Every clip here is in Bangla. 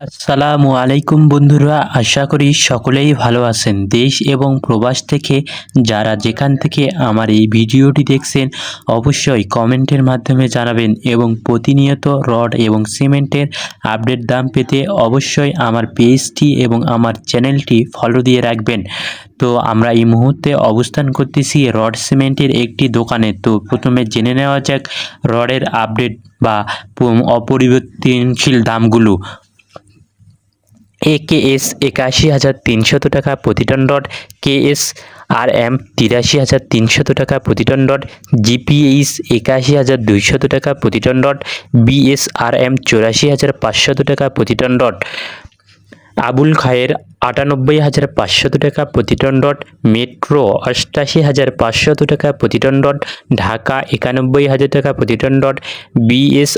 আসসালামু আলাইকুম বন্ধুরা, আশা করি সকলেই ভালো আছেন দেশ এবং প্রবাস থেকে। যারা যেখান থেকে আমার এই ভিডিওটি দেখছেন, অবশ্যই কমেন্টের মাধ্যমে জানাবেন এবং প্রতিনিয়ত রড এবং সিমেন্টের আপডেট দাম পেতে অবশ্যই আমার পেজটি এবং আমার চ্যানেলটি ফলো দিয়ে রাখবেন। তো আমরা এই মুহূর্তে অবস্থান করতেছি রড সিমেন্টের একটি দোকানে। তো প্রথমে জেনে নেওয়া যাক রডের আপডেট বা অপরিবর্তনশীল দামগুলো। এ কে এস একাশি হাজার তিনশত টাকা প্রতি ton rod K S R M তিরাশি হাজার তিনশত টাকা প্রতি টন রড জিপিএইচ একাশি হাজার দুইশত টাকা প্রতি ton rod B S R M চৌরাশি হাজার পাঁচশত টাকা প্রতি টন রড আবুল খায়ের আটানব্বই হাজার পাঁচশত টাকা প্রতিটন ডট মেট্রো অষ্টাশি হাজার পাঁচশত টাকা প্রতিটন ডট ঢাকা একানব্বই হাজার টাকা প্রতিটন ডট বিএস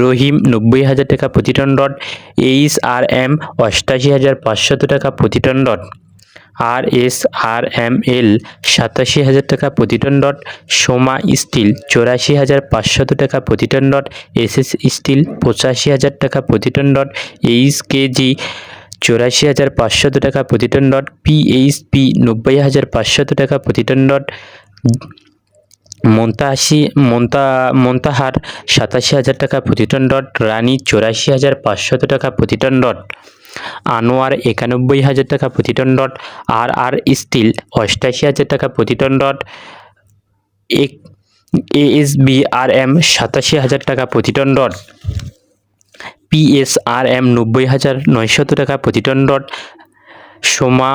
রহিম নব্বই হাজার টাকা প্রতিটন ডট এইচ আর এম অষ্টাশি হাজার পাঁচশত টাকা প্রতি ton rod R S R M L সাতাশি হাজার টাকা প্রতি টন রড সোমা স্টিল চৌরাশি হাজার পাঁচশত টাকা প্রতি ton rod S S steel পঁচাশি হাজার টাকা প্রতি টন রড এইচ কেজি চৌরাশি হাজার পাঁচশত টাকা প্রতি টন রড পিএইচপি নব্বই হাজার পাঁচশত টাকা প্রতি টন রড মন্তাশি মন্তা, মন্তাহার, সাতাশি হাজার টাকা প্রতি টন রড রানী চৌরাশি হাজার পাঁচশত টাকা প্রতি টন রড আনোয়ার একানব্বই হাজার টাকা প্রতি টন রড আর আর স্টিল অষ্টাশি হাজার টাকা প্রতি টন রড এক এএসবি আর এম সাতাশি হাজার টাকা প্রতি টন পিএসআরএম পিএসআর এম নব্বই হাজার নয়শত টাকা প্রতি টন রড সোমা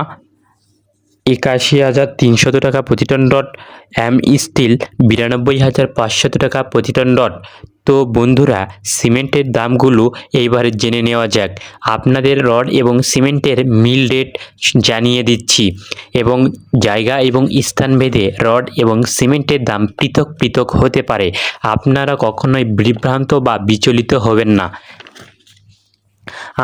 একাশি হাজার তিনশত টাকা প্রতি টন রড এম স্টিল, বিরানব্বই হাজার পাঁচশত টাকা প্রতি টন রড তো বন্ধুরা, সিমেন্টের দামগুলো এইবারে জেনে নেওয়া যাক। আপনাদের রড এবং সিমেন্টের মিল রেট জানিয়ে দিচ্ছি। এবং জায়গা এবং স্থান ভেদে রড এবং সিমেন্টের দাম পৃথক পৃথক হতে পারে। আপনারা কখনোই বিভ্রান্ত বা বিচলিত হবেন না।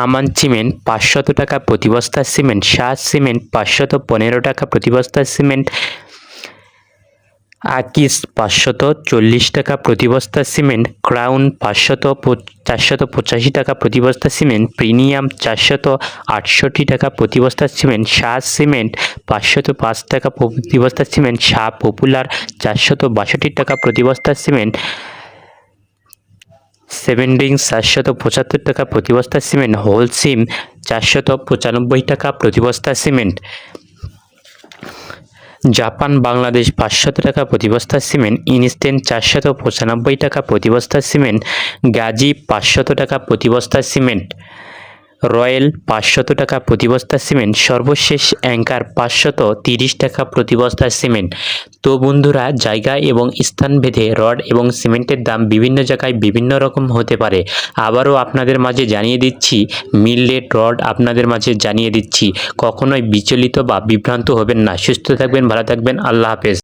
আমান সিমেন্ট, পাঁচশত টাকা প্রতি বস্তা সিমেন্ট শাহ সিমেন্ট, পাঁচশত পনেরো টাকা প্রতি বস্তা সিমেন্ট, আকিস, পাঁচশত চল্লিশ টাকা প্রতি বস্তা সিমেন্ট, ক্রাউন, পাঁচশত চারশত পঁচাশি টাকা প্রতি বস্তা সিমেন্ট, প্রিমিয়াম, চারশত আটষট্টি টাকা প্রতি বস্তা সিমেন্ট শাহ সিমেন্ট, পাঁচশত পাঁচ টাকা প্রতি বস্তা সিমেন্ট শাহ পপুলার, চারশত বাষট্টি টাকা প্রতি বস্তা সিমেন্ট সেভেন রিংস চারশত পঁচাত্তর টাকা প্রতি বস্তা সিমেন্ট হোল সিম চারশত পঁচানব্বই টাকা প্রতি বস্তা সিমেন্ট জাপান, বাংলাদেশ, পাঁচশত টাকা প্রতি বস্তা সিমেন্ট ইনস্টেন চারশত পঁচানব্বই টাকা প্রতি বস্তা সিমেন্ট গাজী, পাঁচশত টাকা প্রতি বস্তা সিমেন্ট রয়্যাল পাঁচশত টাকা প্রতি বস্তা সিমেন্ট, সর্বশেষ অ্যাঙ্কার পাঁচশত তিরিশ টাকা প্রতি বস্তা সিমেন্ট। তো বন্ধুরা, জায়গা এবং স্থান ভেদে রড এবং সিমেন্টের দাম বিভিন্ন জায়গায় বিভিন্ন রকম হতে পারে। আবারও আপনাদের মাঝে জানিয়ে দিচ্ছি, মিল রেট রড আপনাদের মাঝে জানিয়ে দিচ্ছি। কখনোই বিচলিত বা বিভ্রান্ত হবেন না। সুস্থ থাকবেন, ভালো থাকবেন। আল্লাহ হাফেজ।